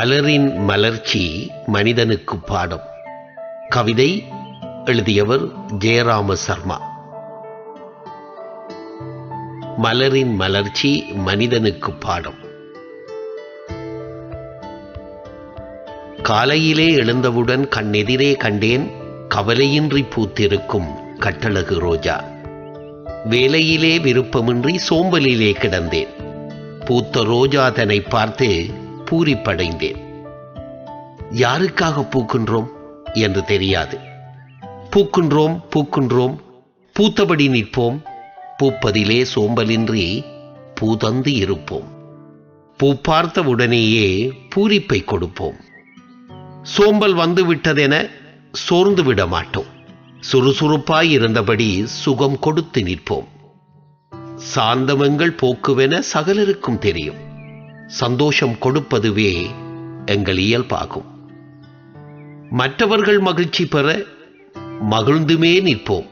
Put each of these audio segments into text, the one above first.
மலரின் மலர்ச்சி மனிதனுக்கு பாடம். கவிதை எழுதியவர் ஜெயராம சர்மா. மலரின் மலர்ச்சி மனிதனுக்கு பாடம். காலையிலே எழுந்தவுடன் கண்ணெதிரே கண்டேன் கவலையின்றி பூத்திருக்கும் கட்டழகு ரோஜா. வேலையிலே விருப்பமின்றி சோம்பலிலே கிடந்தேன். பூத்த ரோஜா தன்னை பார்த்து பூரிப்படைந்தேன். யாருக்காக பூக்கின்றோம் என்று தெரியாது. பூக்கின்றோம் பூக்கின்றோம் பூத்தபடி நிற்போம். பூப்பதிலே சோம்பலின்றி பூதந்து இருப்போம். பூ பார்த்த உடனேயே பூரிப்பை கொடுப்போம். சோம்பல் வந்து விட்டதென சோர்ந்து விட மாட்டோம் சுறுசுறுப்பாய் இருந்தபடி சுகம் கொடுத்து நிற்போம். சாந்தமங்கள் போக்குவென சகலருக்கும் தெரியும். சந்தோஷம் கொடுப்பதுவே எங்கள் இயல்பாகும். மற்றவர்கள் மகிழ்ச்சி பெற மகிழ்ந்துமே நிற்போம்.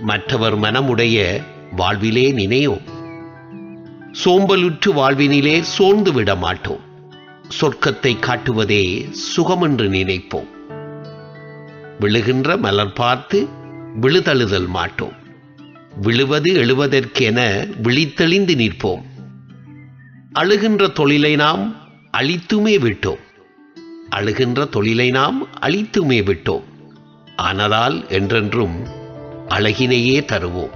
மற்றவர் மனமுடைய வாழ்விலே நினையோம் சோம்பலுற்று வாழ்வினிலே சோர்ந்து விட மாட்டோம். சொர்க்கத்தை காட்டுவதே சுகமென்று நினைப்போம். விழுகின்ற மலர் பார்த்து விழுதழுதல் மாட்டோம். விழுவது எழுவதற்கென விழித்தெளிந்து நிற்போம். அழுகின்ற தொழிலை நாம் அழித்துமே விட்டோம். அழுகின்ற தொழிலை நாம் அழித்துமே விட்டோம். ஆனதால் என்றென்றும் அழகினையே தருவோம்.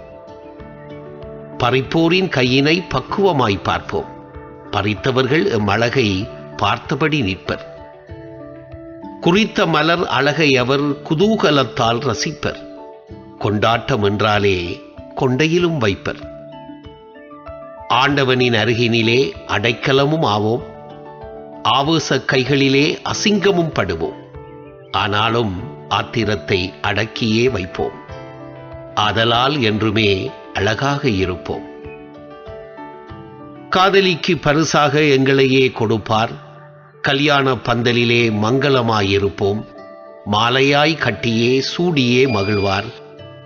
பறிப்போரின் கையினை பக்குவமாய் பார்ப்போம். பறித்தவர்கள் எம் அழகை பார்த்தபடி நிற்பர். குறித்த மலர் அழகை அவர் குதூகலத்தால் ரசிப்பர். கொண்டாட்டம் என்றாலே கொண்டையிலும் வைப்பர். ஆண்டவனின் அருகினிலே அடைக்கலமும் ஆவோம். ஆவேச கைகளிலே அசிங்கமும் படுவோம். ஆனாலும் ஆத்திரத்தை அடக்கியே வைப்போம். ஆதலால் என்றுமே அழகாக இருப்போம். காதலிக்கு பரிசாக எங்களையே கொடுப்பார். கல்யாண பந்தலிலே மங்களமாயிருப்போம். மாலையாய் கட்டியே சூடியே மகிழ்வார்.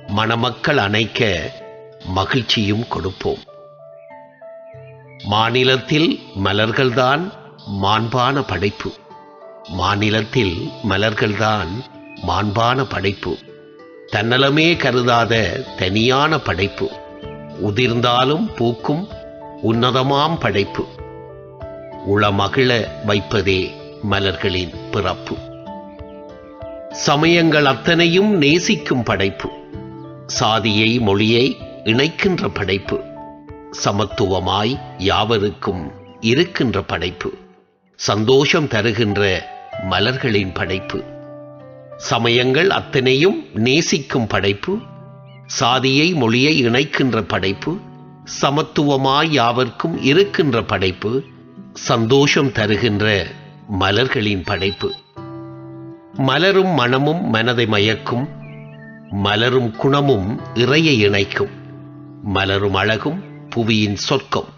மணமக்கள் அணைக்க மகிழ்ச்சியும் கொடுப்போம். மாநிலத்தில் மலர்கள்தான் மாண்பான படைப்பு. மாநிலத்தில் மலர்கள்தான் மாண்பான படைப்பு. தன்னலமே கருதாத தனியான படைப்பு. உதிர்ந்தாலும் பூக்கும் உன்னதமாம் படைப்பு. உளமகிழ வைப்பதே மலர்களின் பிறப்பு. சமயங்கள் அத்தனையும் நேசிக்கும் படைப்பு. சாதியை மொழியை இணைக்கின்ற படைப்பு. சமத்துவமாய் யாவருக்கும் இருக்கின்ற படைப்பு சந்தோஷம் தருகின்ற மலர்களின் படைப்பு. சமயங்கள் அத்தனையும் நேசிக்கும் படைப்பு சாதியை மொழியை இணைக்கின்ற படைப்பு சமத்துவமாய் யாவர்க்கும் இருக்கின்ற படைப்பு சந்தோஷம் தருகின்ற மலர்களின் படைப்பு. மலரும் மனமும் மனதை மயக்கும் மலரும் குணமும் இறையை இணைக்கும். மலரும் அழகும் புவியின் சொர்க்கம்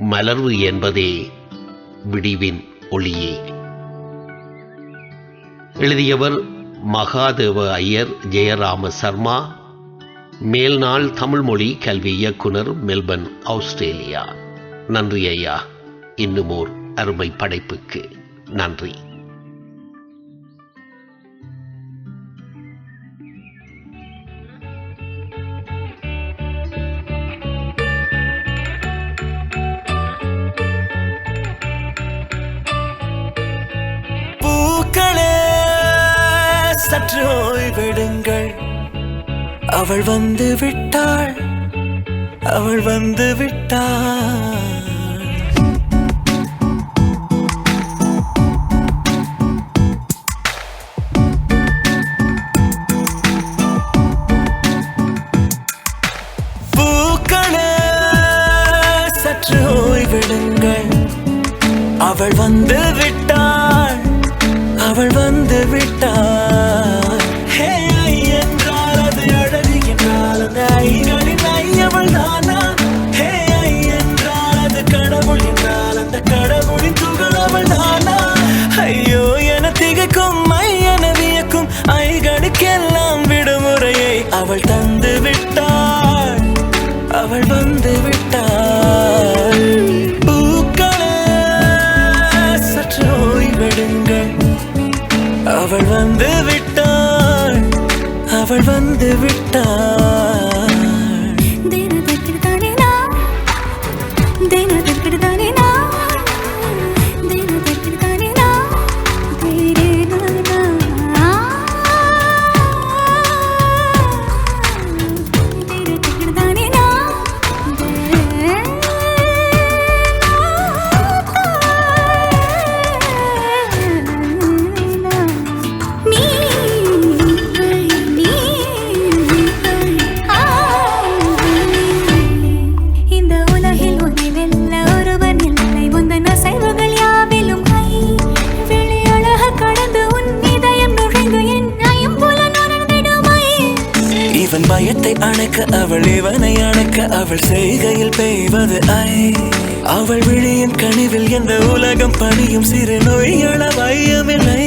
மலர்வு என்பதே விடிவின் ஒளியே. எழுதியவர் மகாதேவ ஐயர் ஜெயராம சர்மா. மேல்நாள் தமிழ்மொழி கல்வி இயக்குனர் மெல்பர்ன் ஆஸ்திரேலியா. நன்றி ஐயா. இன்னும் ஓர் அருமை படைப்புக்கு நன்றி. சற்று ஓய்வெடுங்கள் அவள் வந்து விட்டாள். அவள் வந்து விட்டாள். அவள் வந்து விட்டாள். அவள் வந்து விட்டாள். அவள் வந்து விட்டாள். அவள் வந்து விட்டாள். இவன் பயத்தை அணைக்க அவள் இவனை அணைக்க அவள் செய்கையில் பெய்வது ஐ. அவள் விழியின் கனிவில் எந்த உலகம் பணியும் சிறு நோய்கள வையமில்லை.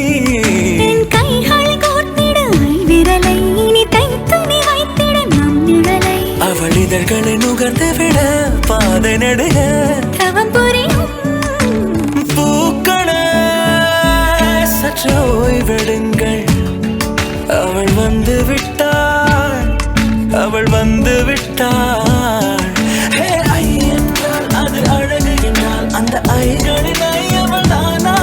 அவள் இதழ்களை நுகர்ந்து விட பாதை நடுக. பூக்கள சற்று ஓய்வெடுங்கள் அவள் வந்து விட்டாள் அவள் வந்து விட்டாள். ஹே, ஐ என்றால் அது அழகு என்றால் அந்த ஐகளின் ஐ அவள் தானா?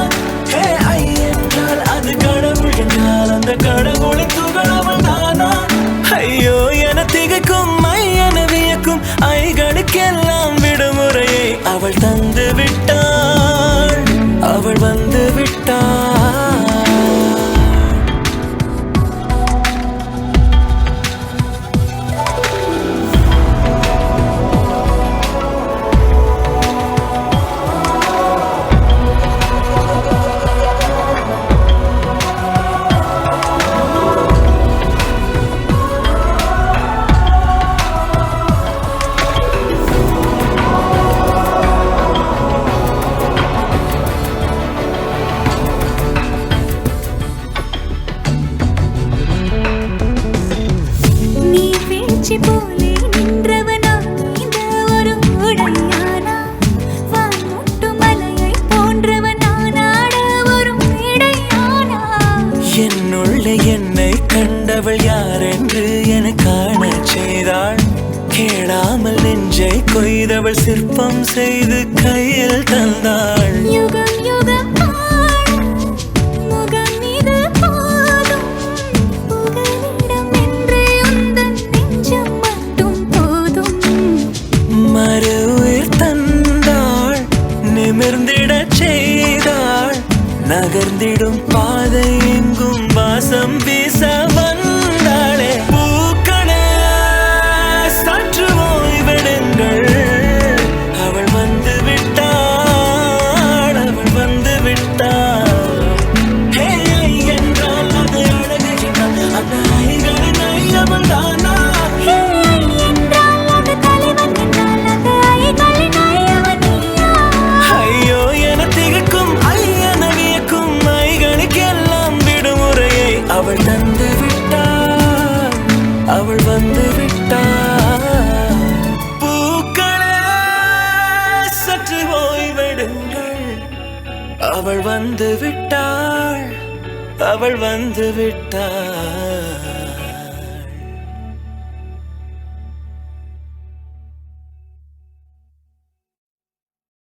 ஹே ஐ என்றால் அது கடவுள் என்றால் அந்த கடவுளின் துகள் அவள் தானா? ஐயோ என திகைக்கும் ஐ என வியக்கும் ஐகளுக்கெல்லாம் விடுமுறையை அவள் தந்து என்னுள்ள என்னை கண்டவள் யார் என்று என காண செய்தாள். கேளாமல் நெஞ்சை கொய்தவள் சிற்பம் செய்து கையில் தந்தாள். அவள் வந்து விட்டாள். அவள் வந்து விட்டாள்.